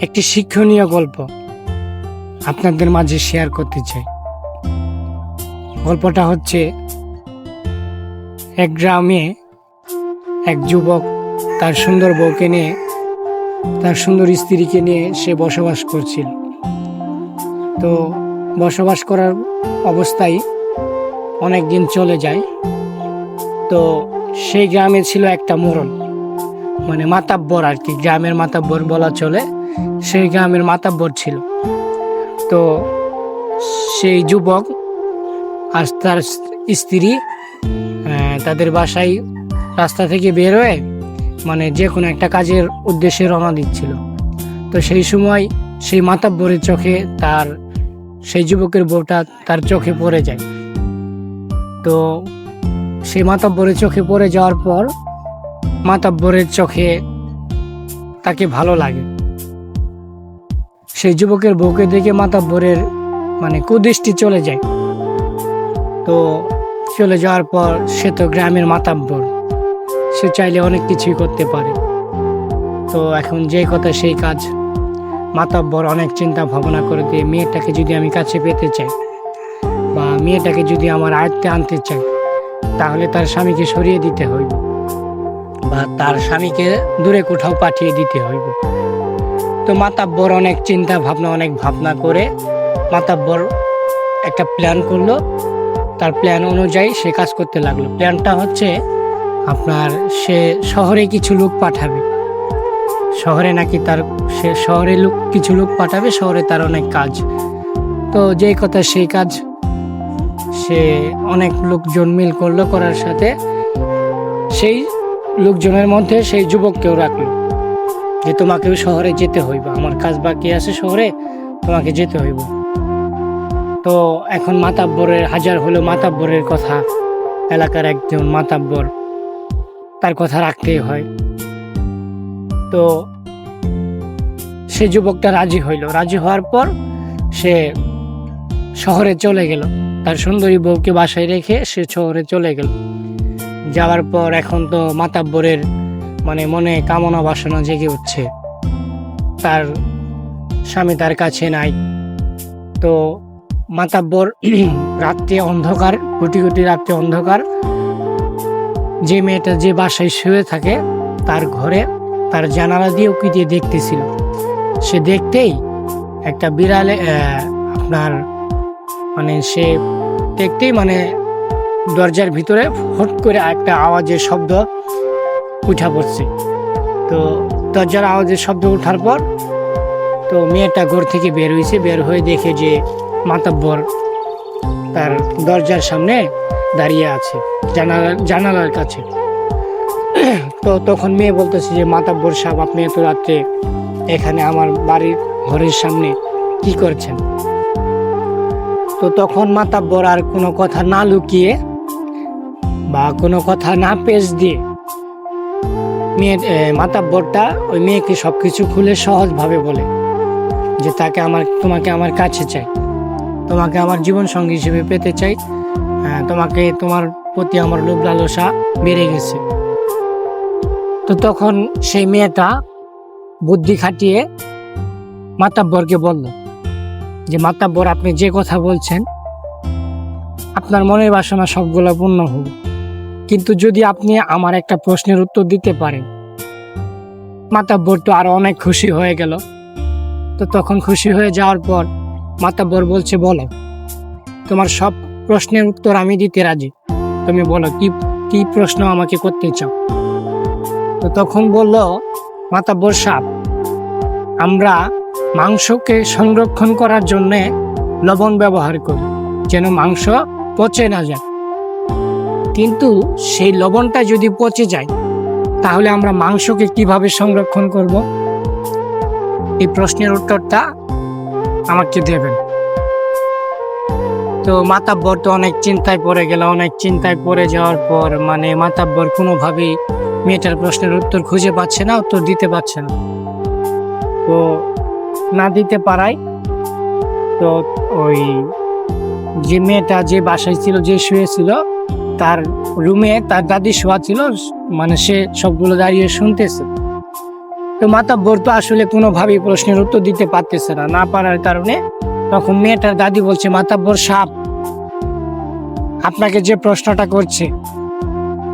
একটি শিক্ষণীয় গল্প আপনাদের মাঝে শেয়ার করতে চাই। গল্পটা হচ্ছে, এক গ্রামে এক যুবক তার সুন্দর বউকে নিয়ে, তার সুন্দর স্ত্রীকে নিয়ে সে বসবাস করছিল। তো বসবাস করার অবস্থায় অনেক দিন চলে যায়। তো সেই গ্রামে ছিল একটা মোড়ল মানে মাতাব্বর আর কি, গ্রামের মাতাব্বর বলা চলে, সেই গ্রামের মাতাব্বর ছিল। তো সেই যুবক আর তার স্ত্রী তাদের বাসায় রাস্তা থেকে বের হয়ে মানে যে কোনো একটা কাজের উদ্দেশ্যে রওনা দিচ্ছিল। তো সেই সময় সেই মাতাব্বরের চোখে তার, সেই যুবকের বউটা তার চোখে পড়ে যায়। তো সেই মাতাব্বরের চোখে পড়ে যাওয়ার পর মাতাব্বরের চোখে তাকে ভালো লাগে। সেই যুবকের বউকে দেখে মাতাব্বরের মানে কুদৃষ্টি চলে যায়। তো চলে যাওয়ার পর সে তো গ্রামের মাতাব্বর। সে চাইলে অনেক কিছুই করতে পারে। তো এখন যে কথা সেই কাজ মাতাব্বর অনেক চিন্তা ভাবনা করে দিয়ে মেয়েটাকে যদি আমি কাছে পেতে চাই বা মেয়েটাকে যদি আমার আয়ত্তে আনতে চাই, তাহলে তার স্বামীকে সরিয়ে দিতে হইব। বা তার স্বামীকে দূরে কোথাও পাঠিয়ে দিতে হইব। তো মাতাব্বর অনেক চিন্তা ভাবনা অনেক ভাবনা করে মাতাব্বর একটা প্ল্যান করল। তার প্ল্যান অনুযায়ী সে কাজ করতে লাগল। প্ল্যানটা হচ্ছে আপনার সে শহরে কিছু লোক পাঠাবে। শহরে নাকি তার সে শহরে লোক কিছু লোক পাঠাবে, শহরে তার অনেক কাজ। তো যেই কথা সেই কাজ সে অনেক লোকজন মিল করল করার সাথে। সেই লোকজনের মধ্যে সেই যুবককেও রাখল যে তোমাকেও শহরে যেতে হইব। আমার কাজ বাকি আছে শহরে, তোমাকে যেতে হইব। তো এখন মাতাব্বরের, হাজার হলো মাতাব্বরের কথা, এলাকার একজন মাতাব্বর তার কথা রাখতেই হয়। তো সে যুবকটা রাজি হইল। রাজি হওয়ার পর সে শহরে চলে গেল। তার সুন্দরী বউকে বাসায় রেখে সে শহরে চলে গেল। যাওয়ার পর এখন তো মাতাব্বরের মানে মনে কামনা বাসনা জেগে উঠছে। তার স্বামী তার কাছে নাই। তো মাতাব্বর রাত্রে অন্ধকার, গুটি গুটি রাত্রে অন্ধকার। যে মেয়েটা যে বাসায় শুয়ে থাকে, তার ঘরে তার জানালা দিয়ে উকি দিয়ে দেখতেছিল? সে দেখতেই একটা বিড়ালে আপনার মানে সে দেখতেই মানে দরজার ভিতরে হট করে একটা আওয়াজের শব্দ উঠা পড়ছে। তো দরজার আওয়াজের শব্দ ওঠার পর তো মেয়েটা ঘর থেকে বের হয়েছে, বের হয়ে দেখে যে মাতাব্বর তার দরজার সামনে দাঁড়িয়ে আছে জানালার জানালার কাছে। তো তখন মেয়ে বলতেছে যে, মাতাব্বর সাহেব, আপনি এত রাত্রে এখানে আমার বাড়ির ঘরের সামনে কি করছেন? তো তখন মাতাব্বর আর কোনো কথা না লুকিয়ে বা কোনো কথা না পেশ দিয়ে মেয়ে মাতাব্বরটা ওই মেয়েকে সব কিছু খুলে সহজভাবে বলে যে তাকে আমার, তোমাকে আমার কাছে চাই। তোমাকে আমার জীবন সঙ্গী হিসেবে পেতে চাই। তোমাকে তোমার প্রতি আমার লোভ লালসা বেড়ে গেছে। তো তখন সেই মেয়েটা বুদ্ধি খাটিয়ে মাতাব্বরকে বলল যে মাতাব্বর আপনি যে কথা বলছেন, আপনার মনের বাসনা সবগুলো পূর্ণ হবে কিন্তু যদি আপনি আমার একটা প্রশ্নের উত্তর দিতে পারেন। মাতাব্বর তো আরও অনেক খুশি হয়ে গেল। তো তখন খুশি হয়ে যাওয়ার পর মাতাব্বর বলছে, বলো, তোমার সব প্রশ্নের উত্তর আমি দিতে রাজি। তুমি বলো, কি কি প্রশ্ন আমাকে করতে চাও? তো তখন বলল মাতাব্বর সাপ আমরা মাংসকে সংরক্ষণ করার জন্যে লবণ ব্যবহার করি, যেন মাংস পচে না যায়। কিন্তু সেই লবণটা যদি পচে যায়, তাহলে আমরা মাংসকে কীভাবে সংরক্ষণ করব? এই প্রশ্নের উত্তরটা আমাকে দেবেন। তো মাতাব্বর তো অনেক চিন্তায় পড়ে গেল, অনেক চিন্তায় পড়ে যাওয়ার পর মানে মাতাব্বর কোনোভাবেই মেয়েটার প্রশ্নের উত্তর খুঁজে পাচ্ছে না, উত্তর দিতে পারছে না। তো না দিতে পারায় তো ওই যে মেয়েটা যে বাসায় ছিল, যে শুয়েছিল তার রুমে তার দাদি শোয়া ছিল মানে সে সবগুলো দাঁড়িয়ে শুনতেছে। তো মাতাব্বর তো আসলে কোনোভাবেই প্রশ্নের উত্তর দিতে পারতেছে না না পারার কারণে তখন মেয়েটার দাদি বলছে মাতাব্বর সাপ। আপনাকে যে প্রশ্নটা করছে,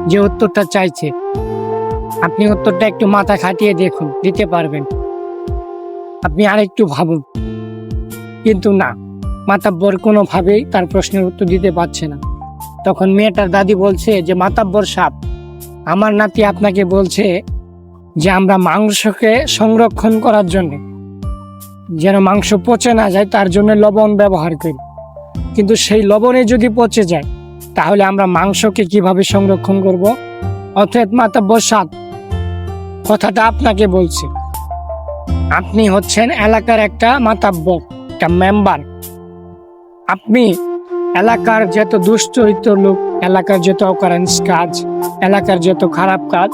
যে উত্তরটা চাইছে, আপনি উত্তরটা একটু মাথা খাটিয়ে দেখুন, দিতে পারবেন। আপনি আরেকটু ভাবুন। কিন্তু না মাতাব্বর কোনোভাবেই তার প্রশ্নের উত্তর দিতে পারছে না। তখন মেয়েটার দাদি বলছে যে, মাতাব্বর সাপ, আমার নাতি আপনাকে বলছে যে, আমরা মাংসকে সংরক্ষণ করার জন্য যেন মাংস পচে না যায়, তার জন্য লবণ ব্যবহার করি। কিন্তু সেই লবণে যদি পচে যায়, তাহলে আমরা মাংসকে কীভাবে সংরক্ষণ করব? অর্থাৎ মাতাব্বর সাপ, কথাটা আপনাকে বলছে। আপনি হচ্ছেন এলাকার একটা মাতাব্য একটা মেম্বার আপনি এলাকার যত দুশ্চরিত্র লোক, এলাকার যত অকারেন্স কাজ, এলাকার যত খারাপ কাজ,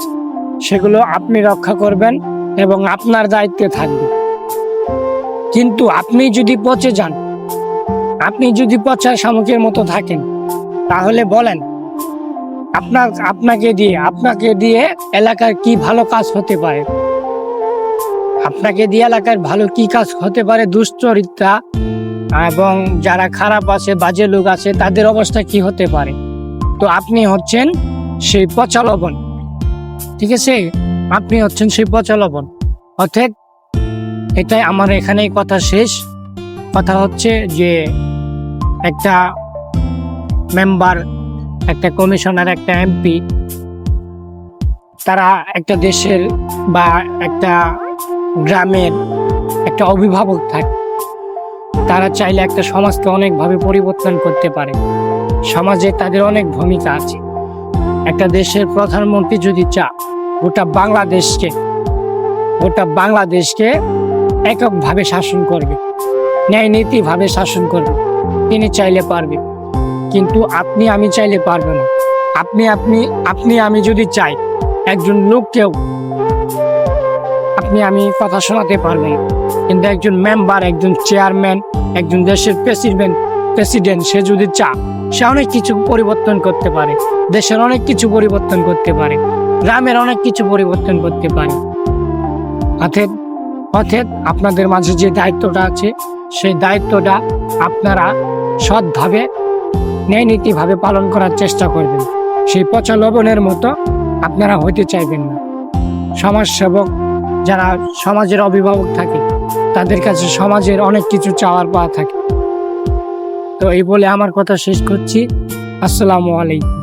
সেগুলো আপনি রক্ষা করবেন এবং আপনার দায়িত্বে থাকবে। কিন্তু আপনি যদি পচে যান, আপনি যদি পচার শামুকের মতো থাকেন, তাহলে বলেন, আপনার, আপনাকে দিয়ে আপনাকে দিয়ে এলাকার কি ভালো কাজ হতে পারে? আপনাকে দিয়ে এলাকার ভালো কি কাজ হতে পারে? দুশ্চরিত্রা এবং যারা খারাপ আছে, বাজে লোক আছে, তাদের অবস্থা কি হতে পারে? তো আপনি হচ্ছেন সেই পচা লবণ ঠিক আছে? আপনি হচ্ছেন সেই পচা লবণ অর্থাৎ এটাই আমার এখানেই কথা শেষ। কথা হচ্ছে যে একটা মেম্বার, একটা কমিশনার, একটা এমপি, তারা একটা দেশের বা একটা গ্রামের একটা অভিভাবক থাকে। তারা চাইলে একটা সমাজকে অনেকভাবে পরিবর্তন করতে পারে। সমাজে তাদের অনেক ভূমিকা আছে। একটা দেশের প্রধানমন্ত্রী যদি চা গোটা বাংলাদেশকে গোটা বাংলাদেশকে এককভাবে শাসন করবে ন্যায় নীতিভাবে শাসন করবে, তিনি চাইলে পারবে। কিন্তু আপনি আমি চাইলে পারবে না। আপনি আপনি আপনি আমি যদি চাই, একজন লোককেও আপনি, আমি কথা শোনাতে পারবেন কিন্তু একজন মেম্বার একজন চেয়ারম্যান একজন দেশের প্রেসিডেন্ট প্রেসিডেন্ট সে যদি চা সে অনেক কিছু পরিবর্তন করতে পারে। দেশের অনেক কিছু পরিবর্তন করতে পারে। গ্রামের অনেক কিছু পরিবর্তন করতে পারে। অর্থাৎ অর্থাৎ আপনাদের মাঝে যে দায়িত্বটা আছে, সেই দায়িত্বটা আপনারা সৎভাবে ন্যায় নীতিভাবে পালন করার চেষ্টা করবেন। সেই পচা লবণের মতো আপনারা হইতে চাইবেন না। সমাজসেবক যারা সমাজের অভিভাবক থাকে, তাদের কাছে সমাজের অনেক কিছু চাওয়ার পাওয়া থাকে। তো এই বলে আমার কথা শেষ করছি। আসসালামু আলাইকুম।